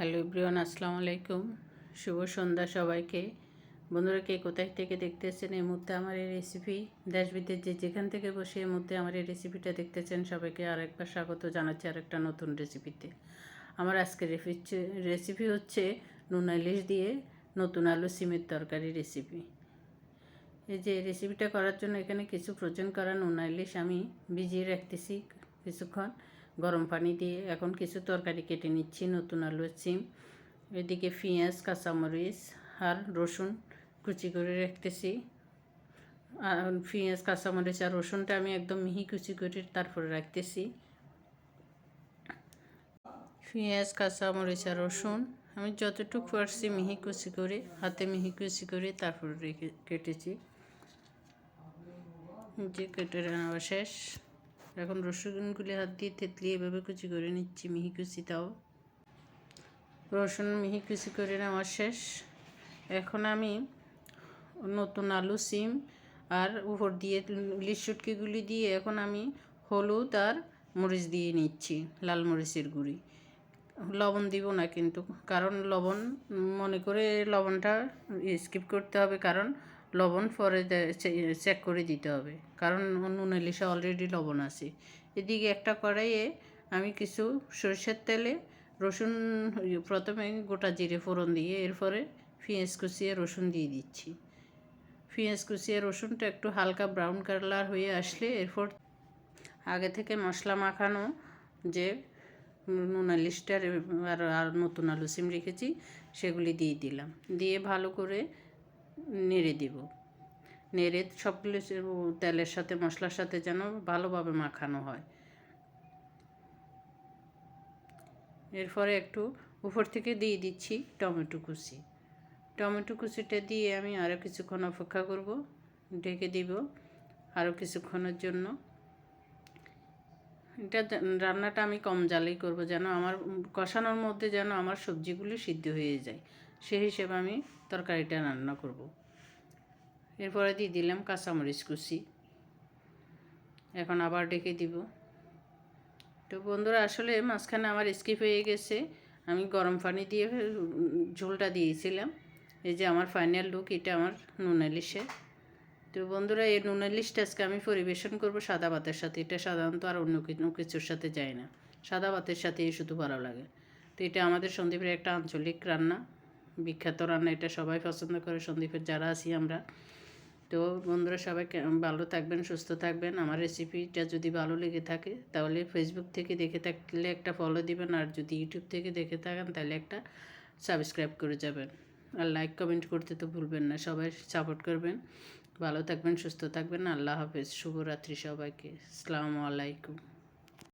Hello everyone, আসসালামু আলাইকুম। শুভ সন্ধ্যা সবাইকে। বন্ধুরা, কে কোথায় থেকে দেখতেছেন এই মুহূর্তে আমার এই রেসিপি দেশ বিদেশ যে যেখান থেকে বসে এই মুহূর্তে আমার এই রেসিপিটা দেখতেছেন সবাইকে আরেকবার স্বাগত জানাচ্ছি আরেকটা নতুন রেসিপিতে আমার আজকের রেসিপি হচ্ছে নুন ইলিশ দিয়ে নতুন আলু সিমের তরকারি রেসিপি এই যে রেসিপিটা করার জন্য এখানে কিছু প্রয়োজন করা নুন ইলিশ আমি ভিজিয়ে রাখতেছি কিছুক্ষণ। গরম পানি দিয়ে এখন কিছু তরকারি কেটে নিচ্ছি, নতুন আলু চিম। এদিকে পেঁয়াজ, কাঁচামরিচ আর রসুন কুচি করে রাখতেছি। আর পেঁয়াজ, কাঁচামরিচ আর রসুনটা আমি একদম মিহি কুচি করে তারপরে রাখতেছি। পেঁয়াজ, কাঁচামরিচ আর রসুন আমি যতটুকু পারছি মিহি কুচি করে, হাতে মিহি কুচি করে তারপরে রেখে কেটেছি। যে কেটে নেওয়া শেষ। এখন রসুনগুলি হাত দিয়ে তেতলি এভাবে কুচি করে নিচ্ছি, মিহি কুচি তাও। রসুন মিহি কুচি করে নেওয়া শেষ। এখন আমি নতুন আলু, সিম আর উপর দিয়ে ইলিশ শুটকিগুলি দিয়ে এখন আমি হলুদ আর মরিচ দিয়ে নিচ্ছি, লাল মরিচের গুঁড়ি। লবণ দিব না কিন্তু, কারণ লবণ, মনে করে লবণটা স্কিপ করতে হবে, কারণ লবণ পরে চেক করে দিতে হবে। কারণ নুন ইলিশে অলরেডি লবণ আছে। এদিকে একটা কড়াইয়ে আমি কিছু সরষের তেলে রসুন প্রথমে গোটা জিরে ফোড়ন দিয়ে এরপরে পেঁয়াজ কুচিয়ে রসুন দিয়ে দিচ্ছি। পেঁয়াজ কুচিয়ে রসুনটা একটু হালকা ব্রাউন কালার হয়ে আসলে এরপর আগে থেকে মশলা মাখানো যে নুন ইলিশটার আর আর নতুন আলু সিম রেখেছি, সেগুলি দিয়ে দিলাম। দিয়ে ভালো করে নেড়ে দিব। নেড়ে সবগুলো তেলের সাথে, মশলার সাথে যেন ভালোভাবে মাখানো হয়। এরপরে একটু উপর থেকে দিয়ে দিচ্ছি টমেটো কুচি। টমেটো কুচিটা দিয়ে আমি আরও কিছুক্ষণ অপেক্ষা করব, ঢেকে দিব আরও কিছুক্ষণের জন্য। এটা রান্নাটা আমি কম জালেই করব যেন আমার, কষানোর মধ্যে যেন আমার সবজিগুলি সিদ্ধ হয়ে যায়। সেই হিসেবে আমি তরকারিটা রান্না করব। এরপরে দিয়ে দিলাম কাঁচামরিচ কুচি। এখন আবার ডেকে দিব। তো বন্ধুরা, আসলে মাঝখানে আমার স্কিপ হয়ে গেছে। আমি গরম পানি দিয়ে ঝোলটা দিয়েছিলাম। এই যে আমার ফাইনাল লুক এটা আমার নুন ইলিশে তো বন্ধুরা, এই নুন ইলিশটা আজকে আমি পরিবেশন করব সাদা ভাতের সাথে। এটা সাধারণত আর অন্য কিছুর সাথে যায় না। সাদা ভাতের সাথেই শুধু ভালো লাগে। তো এটা আমাদের সন্দীপের একটা আঞ্চলিক রান্না। বিখ্যাত রান্না এটা সবাই পছন্দ করে, সন্দীপের যারা আছি আমরা। তো বন্ধুরা সবাই ভালো থাকবেন, সুস্থ থাকবেন। আমার রেসিপিটা যদি ভালো লেগে থাকে, তাহলে ফেসবুক থেকে দেখে থাকলে একটা ফলো দিবেন, আর যদি ইউটিউব থেকে দেখে থাকেন, তাহলে একটা সাবস্ক্রাইব করে যাবেন। আর লাইক কমেন্ট করতে তো ভুলবেন না, সবাই সাপোর্ট করবেন। ভালো থাকবেন, সুস্থ থাকবেন, আল্লাহ হাফেজ, শুভরাত্রি সবাইকে। আসসালামু আলাইকুম।